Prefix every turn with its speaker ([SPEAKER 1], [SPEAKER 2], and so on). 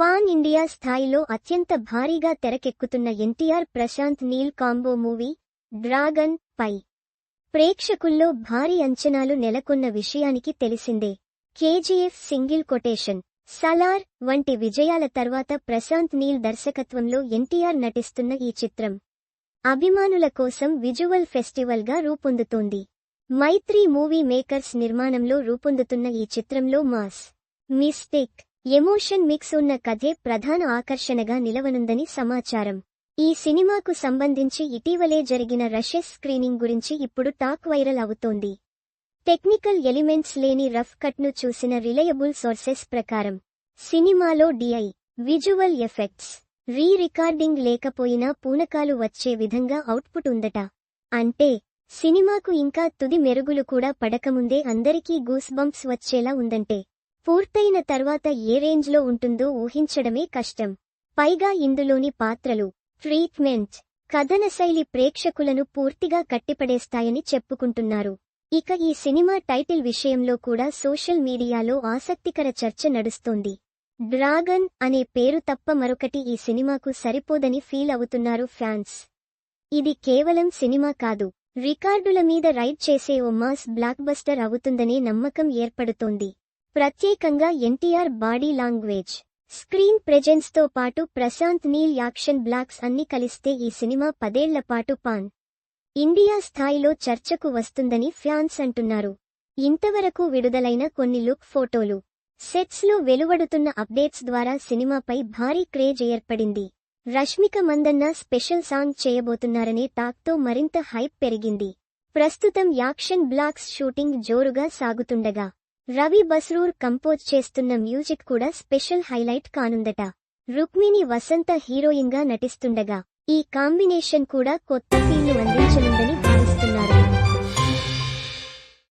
[SPEAKER 1] Pan India స్థాయిలో అత్యంత భారీగా తెరకెక్కుతున్న NTR Prashanth Neel combo movie Dragon పై. ప్రేక్షకుల్లో భారీ అంచనాలు నెలకొన్న విషయానికి తెలిసిందే. కేజీఎఫ్ సింగిల్ కొటేషన్ సలార్ వంటి విజయాల తర్వాత ప్రశాంత్ నీల్ దర్శకత్వంలో ఎన్టీఆర్ నటిస్తున్న ఈ చిత్రం. అభిమానుల కోసం విజువల్ ఫెస్టివల్గా రూపొందుతోంది. మైత్రి మూవీ మేకర్స్ నిర్మాణంలో రూపొందుతున్న ఈ చిత్రంలో మాస్ మిస్టేక్ ఎమోషన్ మిక్స్ ఉన్న కథే ప్రధాన ఆకర్షణగా నిలవనుందని సమాచారం. ఈ సినిమాకు సంబంధించి ఇటీవలే జరిగిన రషెస్ స్క్రీనింగ్ గురించి ఇప్పుడు టాక్ వైరల్ అవుతోంది. టెక్నికల్ ఎలిమెంట్స్ లేని రఫ్ కట్ను చూసిన రిలయబుల్ సోర్సెస్ ప్రకారం సినిమాలో DI visual effects re recording లేకపోయినా పూనకాలు వచ్చే విధంగా అవుట్పుట్ ఉందట. అంటే సినిమాకు ఇంకా తుది మెరుగులు కూడా పడకముందే అందరికీ గూస్ బంప్స్ వచ్చేలా ఉందంటే పూర్తయిన తర్వాత ఏ రేంజ్లో ఉంటుందో ఊహించడమే కష్టం. పైగా ఇందులోని పాత్రలు ట్రీట్మెంట్ కథనశైలి ప్రేక్షకులను పూర్తిగా కట్టిపడేస్తాయని చెప్పుకుంటున్నారు. ఇక ఈ సినిమా టైటిల్ విషయంలో కూడా సోషల్ మీడియాలో ఆసక్తికర చర్చ నడుస్తోంది. డ్రాగన్ అనే పేరు తప్ప మరొకటి ఈ సినిమాకు సరిపోదని ఫీల్ అవుతున్నారు ఫ్యాన్స్. ఇది కేవలం సినిమా కాదు రికార్డుల మీద రైడ్ చేసే ఓ మాస్ బ్లాక్బస్టర్ అవుతుందనే నమ్మకం ఏర్పడుతోంది. ప్రత్యేకంగా ఎన్టీఆర్ బాడీ లాంగ్వేజ్ స్క్రీన్ ప్రెజెన్స్తో పాటు ప్రశాంత్ నీల్ యాక్షన్ బ్లాక్స్ అన్ని కలిస్తే ఈ సినిమా పదేళ్ళపాటు పాన్. ఇండియా స్థాయిలో చర్చకు వస్తుందని ఫ్యాన్స్ అంటున్నారు. ఇంతవరకు విడుదలైన కొన్ని లుక్ ఫోటోలు సెట్స్లో వెలువడుతున్న అప్డేట్స్ ద్వారా సినిమాపై భారీ క్రేజ్ ఏర్పడింది. రష్మిక మందన్న స్పెషల్ సాంగ్ చేయబోతున్నారనే టాక్తో మరింత హైప్ పెరిగింది. ప్రస్తుతం యాక్షన్ బ్లాక్స్ షూటింగ్ జోరుగా సాగుతుండగా రవి బస్రూర్ కంపోజ్ చేస్తున్న మ్యూజిక్ కూడా స్పెషల్ హైలైట్ కానుందట. రుక్మిణి వసంత హీరోయిన్గా నటిస్తుండగా ఈ కాంబినేషన్ కూడా కొత్త ఫీల్ను అందించనుందని